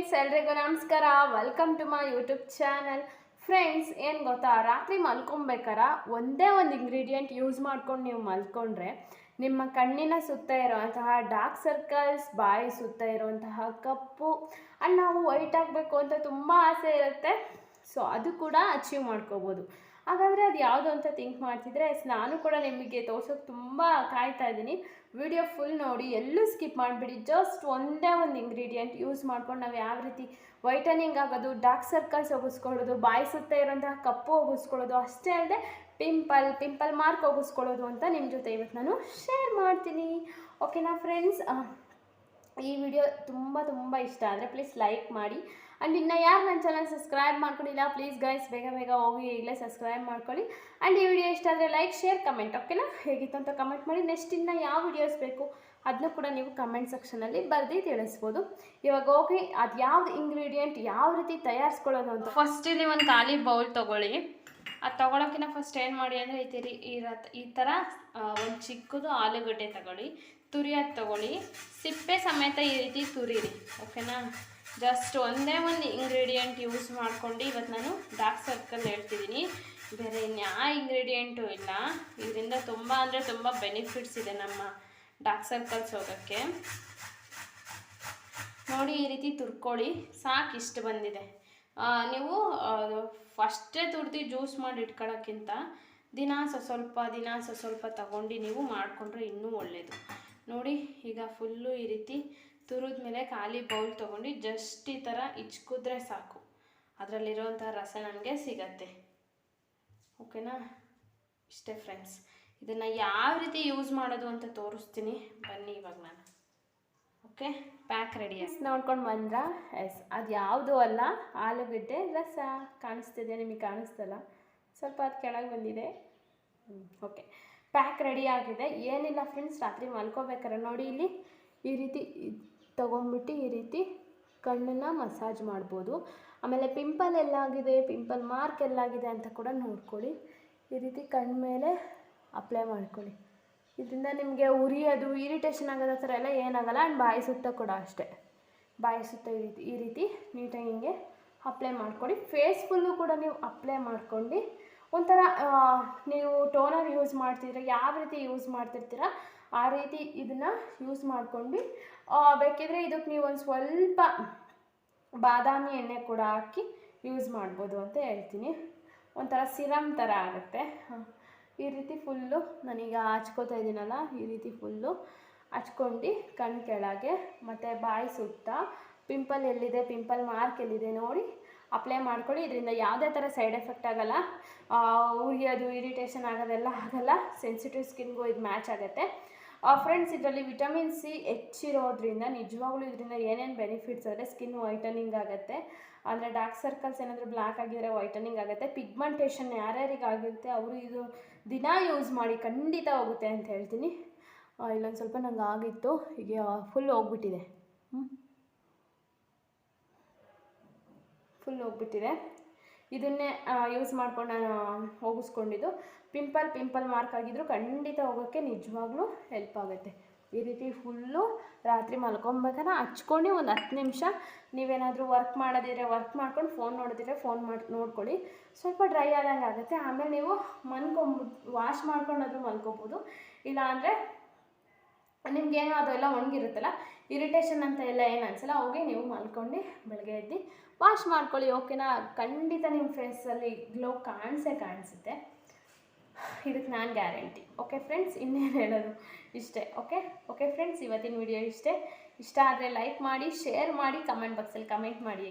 Friends, ಎಲ್ರಿಗೂ ನಮಸ್ಕಾರ. Welcome to my YouTube channel friends ಏನು ಗೊತ್ತಾ? ರಾತ್ರಿ ಮಲ್ಕೊಬೇಕಾರ? ಒಂದೇ ಒಂದು ಇಂಗ್ರೀಡಿಯೆಂಟ್ ಯೂಸ್ ಮಾಡ್ಕೊಂಡು ನೀವು ಮಲ್ಕೊಂಡ್ರೆ ನಿಮ್ಮ ಕಣ್ಣಿನ ಸುತ್ತ ಇರುವಂತಹ ಡಾರ್ಕ್ ಸರ್ಕಲ್ಸ್ ಬಾಯಿ ಸುತ್ತ ಇರುವಂತಹ ಕಪ್ಪು ಆ್ಯಂಡ್ ನಾವು ವೈಟ್ ಆಗಬೇಕು ಅಂತ ತುಂಬ ಆಸೆ ಇರುತ್ತೆ. ಸೊ ಅದು ಕೂಡ ಅಚೀವ್ ಮಾಡ್ಕೋಬೋದು. ಹಾಗಾದರೆ ಅದು ಯಾವುದು ಅಂತ ಥಿಂಕ್ ಮಾಡ್ತಿದ್ರೆ ನಾನು ಕೂಡ ನಿಮಗೆ ತೋರ್ಸೋಕೆ ತುಂಬ ಕಾಯ್ತಾ ಇದ್ದೀನಿ. ವಿಡಿಯೋ ಫುಲ್ ನೋಡಿ, ಎಲ್ಲೂ ಸ್ಕಿಪ್ ಮಾಡಿಬಿಡಿ. ಜಸ್ಟ್ ಒಂದೇ ಒಂದು ಇಂಗ್ರೀಡಿಯೆಂಟ್ ಯೂಸ್ ಮಾಡ್ಕೊಂಡು ನಾವು ಯಾವ ರೀತಿ ವೈಟನಿಂಗ್ ಆಗೋದು ಡಾರ್ಕ್ ಸರ್ಕಲ್ಸ್ ಒಗಿಸ್ಕೊಳ್ಳೋದು, ಬಾಯಿ ಸುತ್ತ ಇರೋಂತಹ ಕಪ್ಪು ಒಗಿಸ್ಕೊಳ್ಳೋದು, ಅಷ್ಟೇ ಅಲ್ಲದೆ ಪಿಂಪಲ್ ಪಿಂಪಲ್ ಮಾರ್ಕ್ ಒಗಿಸ್ಕೊಳ್ಳೋದು ಅಂತ ನಿಮ್ಮ ಜೊತೆ ಇವತ್ತು ನಾನು ಶೇರ್ ಮಾಡ್ತೀನಿ. ಓಕೆನಾ ಫ್ರೆಂಡ್ಸ್ ಈ ವಿಡಿಯೋ ತುಂಬ ತುಂಬ ಇಷ್ಟ ಆದರೆ ಪ್ಲೀಸ್ ಲೈಕ್ ಮಾಡಿ. ಆ್ಯಂಡ್ ಇನ್ನು ಯಾರು ನನ್ನ ಚಾನಲ್ ಸಬ್ಸ್ಕ್ರೈಬ್ ಮಾಡ್ಕೊಂಡಿಲ್ಲ ಪ್ಲೀಸ್ ಗೈಸ್ ಬೇಗ ಬೇಗ ಹೋಗಿ ಇಲ್ಲೇ ಸಬ್ಸ್ಕ್ರೈಬ್ ಮಾಡ್ಕೊಳ್ಳಿ. ಆ್ಯಂಡ್ ಈ ವಿಡಿಯೋ ಇಷ್ಟ ಆದರೆ ಲೈಕ್ ಶೇರ್ ಕಮೆಂಟ್ ಓಕೆನಾ ಹೇಗಿತ್ತು ಅಂತ ಕಮೆಂಟ್ ಮಾಡಿ. ನೆಕ್ಸ್ಟ್ ಇನ್ನು ಯಾವ ವಿಡಿಯೋಸ್ ಬೇಕು ಅದನ್ನು ಕೂಡ ನೀವು ಕಮೆಂಟ್ ಸೆಕ್ಷನಲ್ಲಿ ಬರೆದು ತಿಳಿಸ್ಬೋದು. ಇವಾಗ ಹೋಗಿ ಅದು ಯಾವ್ದು ಇಂಗ್ರೀಡಿಯೆಂಟ್ ಯಾವ ರೀತಿ ತಯಾರಿಸ್ಕೊಳ್ಳೋದು ಅಂತ. ಫಸ್ಟ್ ಒಂದು ಖಾಲಿ ಬೌಲ್ ತೊಗೊಳ್ಳಿ. ಅದು ತೊಗೊಳಕ್ಕಿಂತ ಫಸ್ಟ್ ಏನು ಮಾಡಿ ಅಂದರೆ ಈ ರ ಈ ಥರ ಒಂದು ಚಿಕ್ಕದು ಆಲೂಗಡ್ಡೆ ತಗೊಳ್ಳಿ. ತುರಿಯೋದು ತಗೊಳ್ಳಿ. ಸಿಪ್ಪೆ ಸಮೇತ ಈ ರೀತಿ ತುರಿರಿ ಓಕೆನಾ ಜಸ್ಟ್ ಒಂದೇ ಒಂದು ಇಂಗ್ರೀಡಿಯೆಂಟ್ ಯೂಸ್ ಮಾಡ್ಕೊಂಡು ಇವತ್ತು ನಾನು ಡಾರ್ಕ್ ಸರ್ಕಲ್ ಹೇಳ್ತಿದ್ದೀನಿ. ಬೇರೆ ಇನ್ಯಾ ಇಂಗ್ರೀಡಿಯೆಂಟು ಇಲ್ಲ. ಇದರಿಂದ ತುಂಬ ಅಂದರೆ ತುಂಬ ಬೆನಿಫಿಟ್ಸ್ ಇದೆ ನಮ್ಮ ಡಾರ್ಕ್ ಸರ್ಕಲ್ಸ್ ಹೋಗೋಕ್ಕೆ. ನೋಡಿ ಈ ರೀತಿ ತುರ್ಕೊಳ್ಳಿ, ಸಾಕು ಇಷ್ಟು ಬಂದಿದೆ. ನೀವು ಫಸ್ಟೇ ತುರ್ದು ಜ್ಯೂಸ್ ಮಾಡಿ ಇಟ್ಕೊಳ್ಳೋಕ್ಕಿಂತ ದಿನ ಸ್ವ ಸ್ವಲ್ಪ, ದಿನ ಸ್ವ ಸ್ವಲ್ಪ ತಗೊಂಡು ನೀವು ಮಾಡಿಕೊಂಡ್ರೆ ಇನ್ನೂ ಒಳ್ಳೆಯದು ನೋಡಿ, ಈಗ ಫುಲ್ಲು ಈ ರೀತಿ ತುರಿದ ಮೇಲೆ ಖಾಲಿ ಬೌಲ್ ತೊಗೊಂಡು ಜಸ್ಟ್ ಈ ಥರ ಇಚ್ಕಿದ್ರೆ ಸಾಕು. ಅದರಲ್ಲಿರೋವಂಥ ರಸ ನನಗೆ ಸಿಗತ್ತೆ. ಓಕೆನಾ? ಇಷ್ಟೇ ಫ್ರೆಂಡ್ಸ್ ಇದನ್ನು ಯಾವ ರೀತಿ ಯೂಸ್ ಮಾಡೋದು ಅಂತ ತೋರಿಸ್ತೀನಿ. ಬನ್ನಿ ಇವಾಗ ನಾನು. ಓಕೆ? ಪ್ಯಾಕ್ ರೆಡಿ ನೋಡ್ಕೊಂಡು ಬಂದ್ರ? ಎಸ್ ಅದು ಯಾವುದು ಅಲ್ಲ, ಆಲೂಗಡ್ಡೆ ರಸ. ಕಾಣಿಸ್ತಿದೆ, ನಿಮಗೆ ಕಾಣಿಸ್ತಲ್ಲ? ಸ್ವಲ್ಪ ಅದು ಕೆಳಗೆ ಬಂದಿದೆ. ಓಕೆ ಪ್ಯಾಕ್ ರೆಡಿ ಆಗಿದೆ. ಏನಿಲ್ಲ ಫ್ರೆಂಡ್ಸ್ ರಾತ್ರಿ ಮಲ್ಕೋಬೇಕಾರೆ. ನೋಡಿ ಇಲ್ಲಿ ಈ ರೀತಿ ತೊಗೊಂಡ್ಬಿಟ್ಟು ಈ ರೀತಿ ಕಣ್ಣನ್ನು ಮಸಾಜ್ ಮಾಡ್ಬೋದು. ಆಮೇಲೆ ಪಿಂಪಲ್ ಎಲ್ಲಾಗಿದೆ ಪಿಂಪಲ್ ಮಾರ್ಕ್ ಎಲ್ಲಾಗಿದೆ ಅಂತ ಕೂಡ ನೋಡ್ಕೊಳ್ಳಿ. ಈ ರೀತಿ ಕಣ್ಣ ಮೇಲೆ ಅಪ್ಲೈ ಮಾಡ್ಕೊಳ್ಳಿ. ಇದರಿಂದ ನಿಮಗೆ ಉರಿಯೋದು ಇರಿಟೇಷನ್ ಆಗೋದ ಥರ ಎಲ್ಲ ಏನಾಗಲ್ಲ. ಆ್ಯಂಡ್ ಬಾಯಿ ಸುತ್ತ ಕೂಡ ಅಷ್ಟೇ. ಬಾಯಿ ಸುತ್ತ ಈ ರೀತಿ ಈ ರೀತಿ ನೀಟಾಗಿ ಹಿಂಗೆ ಅಪ್ಲೈ ಮಾಡ್ಕೊಳ್ಳಿ. ಫೇಸ್ ಫುಲ್ಲು ಕೂಡ ನೀವು ಅಪ್ಲೈ ಮಾಡ್ಕೊಂಡು ಒಂಥರ ನೀವು ಟೋನರ್ ಯೂಸ್ ಮಾಡ್ತಿದ್ರೆ ಯಾವ ರೀತಿ ಯೂಸ್ ಮಾಡ್ತಿರ್ತೀರ, ಆ ರೀತಿ ಇದನ್ನು ಯೂಸ್ ಮಾಡ್ಕೊಂಡು ಬೇಕಿದ್ರೆ ಇದಕ್ಕೆ ನೀವು ಒಂದು ಸ್ವಲ್ಪ ಬಾದಾಮಿ ಎಣ್ಣೆ ಕೂಡ ಹಾಕಿ ಯೂಸ್ ಮಾಡ್ಬೋದು ಅಂತ ಹೇಳ್ತೀನಿ. ಒಂಥರ ಸಿರಮ್ ಥರ ಆಗುತ್ತೆ. ಈ ರೀತಿ ಫುಲ್ಲು ನಾನೀಗ ಹಚ್ಕೋತಾ ಇದ್ದೀನಲ್ಲ ಈ ರೀತಿ ಫುಲ್ಲು ಹಚ್ಕೊಂಡು ಕಣ್ಣು ಕೆಳಗೆ ಮತ್ತು ಬಾಯಿ ಸುತ್ತ ಪಿಂಪಲ್ ಎಲ್ಲಿದೆ ಪಿಂಪಲ್ ಮಾರ್ಕ್ ಎಲ್ಲಿದೆ ನೋಡಿ ಅಪ್ಲೈ ಮಾಡ್ಕೊಳ್ಳಿ. ಇದರಿಂದ ಯಾವುದೇ ಥರ ಸೈಡ್ ಎಫೆಕ್ಟ್ ಆಗೋಲ್ಲ. ಉರಿಯೋದು ಇರಿಟೇಷನ್ ಆಗೋದೆಲ್ಲ ಆಗಲ್ಲ. ಸೆನ್ಸಿಟಿವ್ ಸ್ಕಿನ್ಗೂ ಇದು ಮ್ಯಾಚ್ ಆಗುತ್ತೆ. ಫ್ರೆಂಡ್ಸ್ ಇದರಲ್ಲಿ ವಿಟಮಿನ್ ಸಿ ಹೆಚ್ಚಿರೋದ್ರಿಂದ, ನಿಜವಾಗ್ಲೂ ಇದರಿಂದ ಏನೇನು ಬೆನಿಫಿಟ್ಸ್ ಅಂದರೆ ಸ್ಕಿನ್ ವೈಟನಿಂಗ್ ಆಗುತ್ತೆ. ಅಂದರೆ ಡಾರ್ಕ್ ಸರ್ಕಲ್ಸ್ ಏನಾದರೂ ಬ್ಲ್ಯಾಕ್ ಆಗಿದ್ರೆ ವೈಟನಿಂಗ್ ಆಗುತ್ತೆ. ಪಿಗ್ಮೆಂಟೇಷನ್ ಯಾರ್ಯಾರಿಗೆ ಆಗಿರುತ್ತೆ ಅವರು ಇದು ದಿನ ಯೂಸ್ ಮಾಡಿ ಖಂಡಿತ ಹೋಗುತ್ತೆ ಅಂತ ಹೇಳ್ತೀನಿ. ಇಲ್ಲೊಂದು ಸ್ವಲ್ಪ ನಂಗೆ ಆಗಿತ್ತು. ಈಗ ಫುಲ್ ಹೋಗ್ಬಿಟ್ಟಿದೆ. ಹ್ಞೂ ಫುಲ್ ಹೋಗ್ಬಿಟ್ಟಿದೆ. ಇದನ್ನೇ ಯೂಸ್ ಮಾಡ್ಕೊಂಡು ನಾನು ಹೋಗಿಸ್ಕೊಂಡಿದ್ದು. ಪಿಂಪಲ್ ಪಿಂಪಲ್ ಮಾರ್ಕ್ ಆಗಿದ್ರು ಖಂಡಿತ ಹೋಗೋಕ್ಕೆ ನಿಜವಾಗ್ಲೂ ಹೆಲ್ಪ್ ಆಗುತ್ತೆ. ಈ ರೀತಿ ಫುಲ್ಲು ರಾತ್ರಿ ಮಲ್ಕೊಬೇಕಾದ್ರೆ ಹಚ್ಕೊಂಡು ಒಂದು ಹತ್ತು ನಿಮಿಷ ನೀವೇನಾದರೂ ವರ್ಕ್ ಮಾಡೋದಿದ್ರೆ ವರ್ಕ್ ಮಾಡ್ಕೊಂಡು ಫೋನ್ ನೋಡೋದಿದ್ರೆ ಫೋನ್ ಮಾಡಿ, ನೋಡ್ಕೊಳ್ಳಿ. ಸ್ವಲ್ಪ ಡ್ರೈ ಆದಂಗೆ ಆಗುತ್ತೆ ಆಮೇಲೆ ನೀವು ಮನ್ಕೊಂಬಿಟ್ಟು ವಾಶ್ ಮಾಡ್ಕೊಂಡಾದರೂ ಮಲ್ಕೊಬೋದು. ಇಲ್ಲ ಅಂದರೆ ನಿಮ್ಗೇನೋ ಅದೆಲ್ಲ ಒಣಗಿರುತ್ತಲ್ಲ ಇರಿಟೇಷನ್ ಅಂತ ಎಲ್ಲ ಏನು ಅನಿಸಲ್ಲ ಅವಾಗೆ ನೀವು ಮಲ್ಕೊಂಡು ಬೆಳಗ್ಗೆ ಎದ್ದು ವಾಶ್ ಮಾಡ್ಕೊಳ್ಳಿ ಓಕೆನಾ ಖಂಡಿತ ನಿಮ್ಮ ಫೇಸಲ್ಲಿ ಗ್ಲೋ ಕಾಣಿಸೇ ಕಾಣಿಸುತ್ತೆ. ಇದಕ್ಕೆ ನಾನು ಗ್ಯಾರಂಟಿ ಓಕೆ ಫ್ರೆಂಡ್ಸ್ ಇನ್ನೇನು ಹೇಳೋದು? ಇಷ್ಟೇ ಓಕೆ ಓಕೆ ಫ್ರೆಂಡ್ಸ್ ಇವತ್ತಿನ ವಿಡಿಯೋ ಇಷ್ಟೇ. ಇಷ್ಟ ಆದರೆ ಲೈಕ್ ಮಾಡಿ ಶೇರ್ ಮಾಡಿ ಕಮೆಂಟ್ ಬಾಕ್ಸಲ್ಲಿ ಕಮೆಂಟ್ ಮಾಡಿ.